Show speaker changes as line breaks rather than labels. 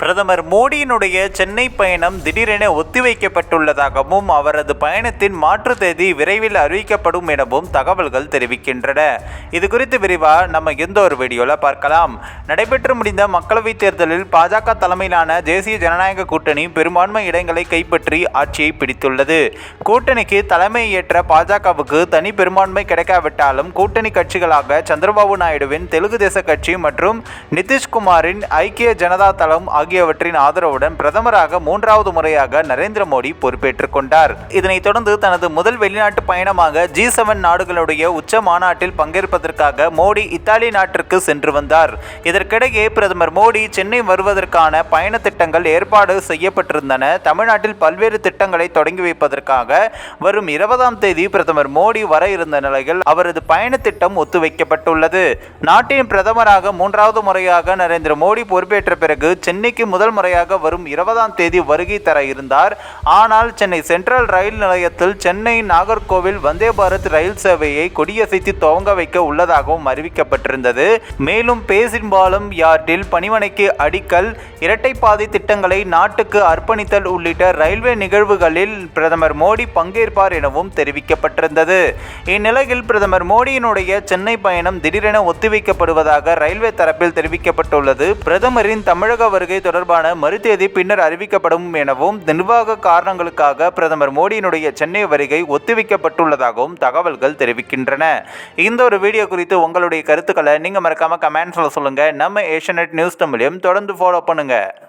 பிரதமர் மோடியினுடைய சென்னை பயணம் திடீரென ஒத்திவைக்கப்பட்டுள்ளதாகவும் அவரது பயணத்தின் மாற்று தேதி விரைவில் அறிவிக்கப்படும் எனவும் தகவல்கள் தெரிவிக்கின்றன. இது குறித்து விரிவாக நம்ம எந்த ஒரு வீடியோவில் பார்க்கலாம். நடைபெற்று முடிந்த மக்களவைத் தேர்தலில் பாஜக தலைமையிலான தேசிய ஜனநாயக கூட்டணி பெரும்பான்மை இடங்களை கைப்பற்றி ஆட்சியை பிடித்துள்ளது. கூட்டணிக்கு தலைமை ஏற்ற பாஜகவுக்கு தனி பெரும்பான்மை கிடைக்காவிட்டாலும் கூட்டணி கட்சிகளாக சந்திரபாபு நாயுடுவின் தெலுங்கு தேச கட்சி மற்றும் நிதிஷ்குமாரின் ஐக்கிய ஜனதா தளம் ஆகியவற்றின் ஆதரவுடன் பிரதமராக மூன்றாவது முறையாக நரேந்திர மோடி பொறுப்பேற்றுக் கொண்டார். இதனைத் தொடர்ந்து தனது முதல் வெளிநாட்டு பயணமாக ஜி செவன் நாடுகளுடைய உச்ச மாநாட்டில் பங்கேற்பதற்காக மோடி இத்தாலி நாட்டிற்கு சென்று வந்தார். இதற்கிடையே பிரதமர் மோடி சென்னை வருவதற்கான பயண திட்டங்கள் ஏற்பாடு செய்யப்பட்டிருந்தன. தமிழ்நாட்டில் பல்வேறு திட்டங்களை தொடங்கி வைப்பதற்காக வரும் இருபதாம் தேதி பிரதமர் மோடி வர இருந்த நிலையில் அவரது பயண திட்டம் ஒத்திவைக்கப்பட்டுள்ளது. நாட்டின் பிரதமராக மூன்றாவது முறையாக நரேந்திர மோடி பொறுப்பேற்ற பிறகு சென்னை டெல்லிக்கு முதல் முறையாக வரும் இருபதாம் தேதி வருகை தர இருந்தார். ஆனால் சென்னை சென்ட்ரல் ரயில் நிலையத்தில் சென்னை நாகர்கோவில் வந்தே பாரத் ரயில் சேவையை கொடியசைத்து துவங்க வைக்க உள்ளதாகவும் அறிவிக்கப்பட்டிருந்தது. மேலும் பேசின்பாலம் யார்டில் பணிமனைக்கு அடிக்கல் இரட்டைப்பாதை திட்டங்களை நாட்டுக்கு அர்ப்பணித்தல் உள்ளிட்ட ரயில்வே நிகழ்வுகளில் பிரதமர் மோடி பங்கேற்பார் எனவும் தெரிவிக்கப்பட்டிருந்தது. இந்நிலையில் பிரதமர் மோடியினுடைய சென்னை பயணம் திடீரென ஒத்திவைக்கப்படுவதாக ரயில்வே தரப்பில் தெரிவிக்கப்பட்டுள்ளது. பிரதமரின் தமிழக வருகை தொடர்பான மறுதேதி பின்னர் அறிவிக்கப்படும் எனவும் நிர்வாக காரணங்களுக்காக பிரதமர் மோடியினுடைய சென்னை வருகை ஒத்திவைக்கப்பட்டுள்ளதாகவும் தகவல்கள் தெரிவிக்கின்றன. இந்த ஒரு வீடியோ குறித்து உங்களுடைய கருத்துக்களை நீங்கள் மறக்காம கமெண்ட்ஸில் சொல்லுங்கள் நம்ம ஏஷியநெட் நியூஸ் தமிழையும் தொடர்ந்து ஃபாலோ பண்ணுங்கள்